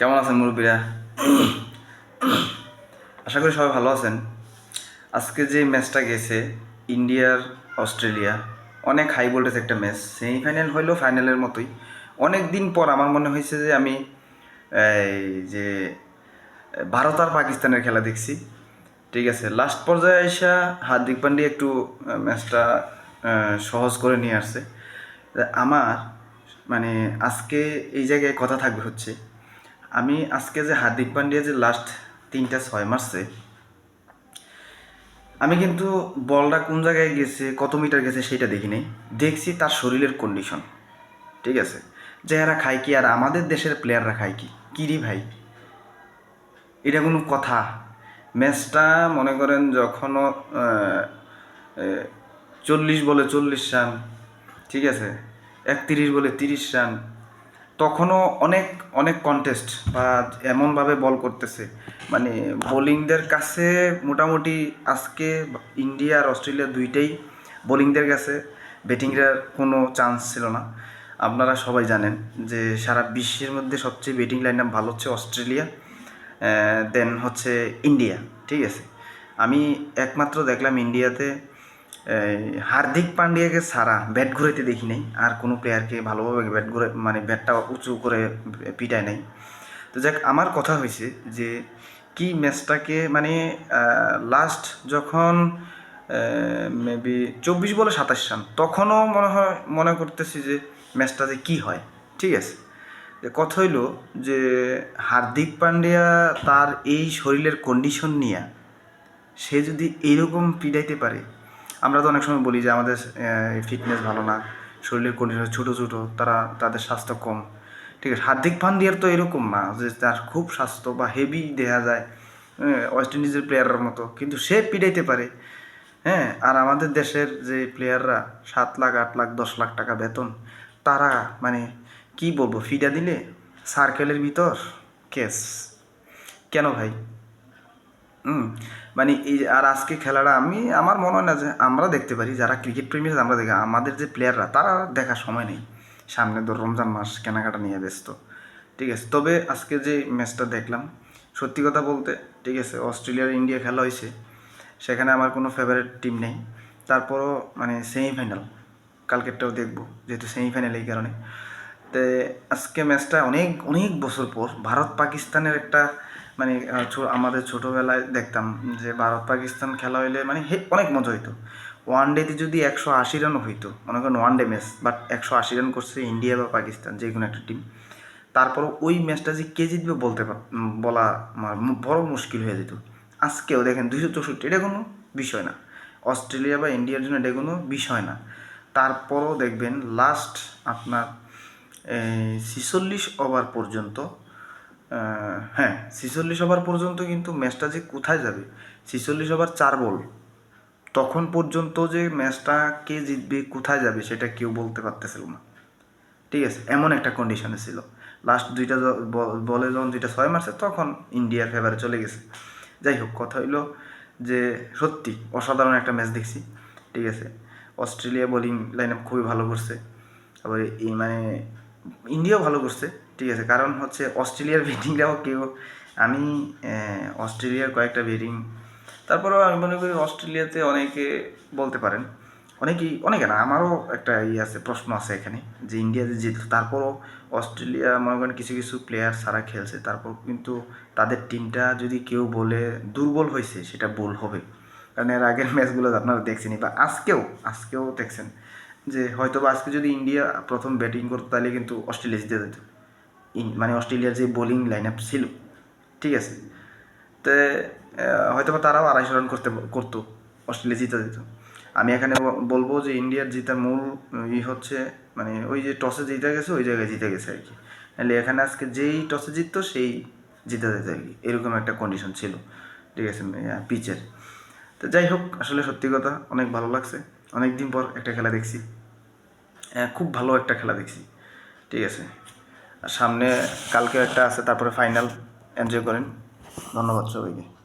কেমন আছেন মুরব্বীরা? আশা করি সবাই ভালো আছেন। আজকে যে ম্যাচটা গেছে, ইন্ডিয়ার অস্ট্রেলিয়া, অনেক হাই ভোল্টেজ একটা ম্যাচ। সেমিফাইনাল হইলেও ফাইনালের মতোই। অনেক দিন পর আমার মনে হয়েছে যে আমি, এই যে, ভারত আর পাকিস্তানের খেলা দেখছি। ঠিক আছে লাস্ট পর্যায়ে আইসা হার্দিক পান্ডিয়া একটু ম্যাচটা সহজ করে নিয়ে আসছে। আমার মানে আজকে এই জায়গায় কথা থাকবে হচ্ছে আমি আজকে যে হার্দিক পান্ডিয়া যে লাস্ট তিনটা ছয় মারছে, আমি কিন্তু বলটা কোন জায়গায় গেছে, কত মিটার গেছে সেটা দেখি নাই দেখছি তার শরীরের কন্ডিশন ঠিক আছে? যে এরা খায় কি আর আমাদের দেশের প্লেয়াররা খায় কি? কিরি ভাই? এটা কোনো কথা। ম্যাচটা মনে করেন যখনও চল্লিশ বলে চল্লিশ রান, ঠিক আছে? একত্রিশ বলে তিরিশ রান তখনও অনেক অনেক কন্টেস্ট বা এমনভাবে বল করতেছে। মানে বোলিংদের কাছে মোটামুটি আজকে ইন্ডিয়া আর অস্ট্রেলিয়া দুইটাই বোলিংদের কাছে ব্যাটিংয়ের কোনো চান্স ছিল না। আপনারা সবাই জানেন যে সারা বিশ্বের মধ্যে সবচেয়ে ব্যাটিং লাইন আপ ভালো হচ্ছে অস্ট্রেলিয়া দেন হচ্ছে ইন্ডিয়া, ঠিক আছে? আমি একমাত্র দেখলাম ইন্ডিয়াতে হার্দিক পান্ডিয়াকে সারা ব্যাট ঘুরাইতে দেখি নাই। আর কোনো প্লেয়ারকে ভালোভাবে ব্যাট ঘুরে মানে ব্যাটটা উঁচু করে পিটায় নাই। তো যাক, আমার কথা হয়েছে যে, কি ম্যাচটাকে মানে লাস্ট যখন মেবি চব্বিশ বলে সাতাশ রান, তখনও মনে হয়, মনে করতেছি যে ম্যাচটা যে কী হয়। ঠিক আছে? কথা হইল যে, হার্দিক পান্ডিয়া তার এই শরীরের কন্ডিশন নিয়ে, সে যদি এইরকম পিডাইতে পারে আমরা তো অনেক সময় বলি যে আমাদের ফিটনেস ভালো না, শরীরের কন্ডিশন ছোটো ছোটো, তারা তাদের স্বাস্থ্য কম। ঠিক আছে, হার্দিক পান্ডিয়ার তো এরকম না যে তার খুব স্বাস্থ্য বা হেভি দেখা যায় ওয়েস্ট ইন্ডিজের প্লেয়ারের মতো, কিন্তু সে পিটাইতে পারে। হ্যাঁ আর আমাদের দেশের যে প্লেয়াররা সাত লাখ, আট লাখ, দশ লাখ টাকা বেতন, তারা মানে কি বলব ফিডা দিলে? সার্কেলের ভিতর? কেস কেন ভাই? মানে এই আর আজকে খেলাটা আমি, আমার মনে হয় না যে আমরা দেখতে পারি, যারা ক্রিকেট প্রেমী আমরা দেখি, আমাদের যে প্লেয়াররা তারা দেখার সময় নেই। সামনে তো রমজান মাস, কেনাকাটা নিয়ে ব্যস্ত। ঠিক আছে, তবে আজকে যে ম্যাচটা দেখলাম, সত্যি কথা বলতে, ঠিক আছে অস্ট্রেলিয়ার ইন্ডিয়া খেলা হয়েছে, সেখানে আমার কোনো ফেভারিট টিম নেই। তারপরও মানে সেমিফাইনাল কালকেরটাও দেখব, যেহেতু সেমিফাইনাল এই কারণে। তো আজকে ম্যাচটা অনেক অনেক বছর পর ভারত পাকিস্তানের একটা মানে আমাদের ছোটোবেলায় দেখতাম যে ভারত পাকিস্তান খেলা হইলে মানে অনেক মজা হইতো। ওয়ান ডেতে যদি একশো আশি রানও হইতো, মনে করেন ওয়ান ডে ম্যাচ বাট একশো আশি রান করছে ইন্ডিয়া বা পাকিস্তান, যে কোনো একটা টিম তারপর ওই ম্যাচটা যে কে জিতবে বলতে বলা বড় মুশকিল হয়ে যেত। আজকেও দেখেন দুইশো চৌষট্টি, এটা কোনো বিষয় না। অস্ট্রেলিয়া বা ইন্ডিয়ার জন্য এটা কোনো বিষয় না। তারপরও দেখবেন লাস্ট আপনার ছিচল্লিশ ওভার পর্যন্ত হ্যাঁ ছিচল্লিশ ওভার পর্যন্ত কিন্তু ম্যাচটা যে কোথায় যাবে? ছিচল্লিশ ওভার চার বল। তখন পর্যন্ত যে ম্যাচটা কে জিতবে, কোথায় যাবে সেটা কেউ বলতে পারতেছিল না। ঠিক আছে, এমন একটা কন্ডিশনে ছিল। লাস্ট দুইটা বলে যখন দুইটা ছয় মারছে, তখন ইন্ডিয়ার ফেভারে চলে গেছে। যাই হোক, কথা হইল যে সত্যি অসাধারণ একটা ম্যাচ দেখছি। ঠিক আছে, অস্ট্রেলিয়া বোলিং লাইন আপ খুবই ভালো করছে। তারপরে এই মানে ইন্ডিয়াও ভালো করছে। ঠিক আছে, কারণ হচ্ছে অস্ট্রেলিয়ার ব্যাটিংটাও কেউ, আমি অস্ট্রেলিয়ার কয়েকটা ব্যাটিং, তারপরেও আমি মনে করি অস্ট্রেলিয়াতে অনেকে বলতে পারেন, অনেকেই, অনেকে না, আমারও একটা ইয়ে আছে, প্রশ্ন আছে এখানে, যে ইন্ডিয়াতে জিতল তারপরও অস্ট্রেলিয়া, মনে করেন কিছু কিছু প্লেয়ার সারা খেলছে, তারপর কিন্তু তাদের টিমটা যদি কেউ বলে দুর্বল হয়েছে, সেটা ভুল হবে, কারণ এর আগের ম্যাচগুলো আপনারা দেখছেনই, বা আজকেও আজকেও দেখছেন, যে হয়তো বা আজকে যদি ইন্ডিয়া প্রথম ব্যাটিং করতো, তাহলে কিন্তু অস্ট্রেলিয়া জিতে যেত। মানে অস্ট্রেলিয়ার যে বোলিং লাইন আপ ছিল, ঠিক আছে? তো হয়তো তারাও আড়াইশো রান করতে, করতো, অস্ট্রেলিয়া জিতে যেত। আমি এখানে বলব যে ইন্ডিয়ার জিতার মূল, ই হচ্ছে মানে ওই যে টসে জিতে গেছে, ওই জায়গায় জিতে গেছে আর কি। নাহলে এখানে আজকে যেই টসে জিততো, সেই জিতে যেত আর কি। এরকম একটা কন্ডিশন ছিল, ঠিক আছে পিচের তো যাই হোক, আসলে সত্যি কথা, অনেক ভালো লাগছে। অনেক দিন পর একটা খেলা দেখছি। খুব ভালো একটা খেলা দেখছি, ঠিক আছে? সামনে কালকে একটা আছে তারপরে ফাইনাল এনজয় করেন। ধন্যবাদ সবাইকে।